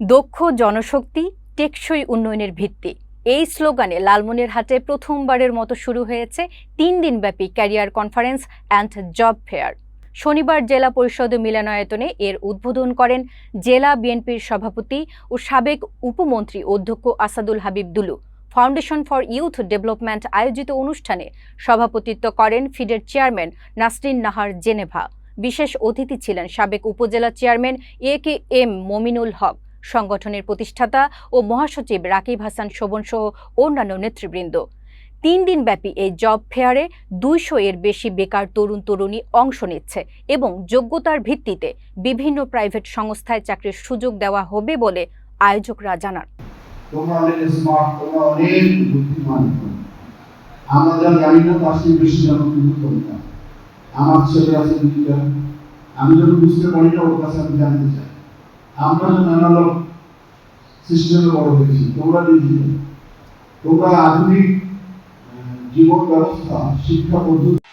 দক্ষ জনশক্তি, টেকসই উন্নয়নের ভিত্তি। এই স্লোগানে লালমনিরহাটে প্রথমবারের মতো শুরু হয়েছে তিন দিনব্যাপী career conference and job fair. শনিবার জেলা পরিষদ মিলনায়তনে এর উদ্বোধন করেন জেলা বিএনপির সভাপতি ও সাবেক উপমন্ত্রী অধ্যক্ষ Asadul Habib Dulu. Foundation for youth development আয়োজিত অনুষ্ঠানে সভাপতিত্ব করেন ফিডের চেয়ারম্যান নাসরিন নাহার জেনেভা। বিশেষ অতিথি ছিলেন সাবেক উপজেলা chairman A K M Mominul Haque. সংগঠনের প্রতিষ্ঠাতা ও মহাসচিব রাকিব হাসান শোভন সহ অন্যান্য নেতৃবৃন্দ। তিন দিনব্যাপী এই জব ফেয়ারে দুইশো এর বেশি বেকার তরুণ তরুণী অংশ নিচ্ছে এবং যোগ্যতার ভিত্তিতে বিভিন্ন প্রাইভেট সংস্থায় চাকরির সুযোগ দেওয়া হবে বলে আয়োজকরা জানান। আমার ছেলে আছে আমি যখন বুঝতে পারি না, ওর কাছে আমি জানতে চাই। আমরা লোক সিস্টেমে বড় হয়েছি তোমরা দেখি তোমরা আধুনিক জীবন ব্যবস্থা শিক্ষা পদ্ধতি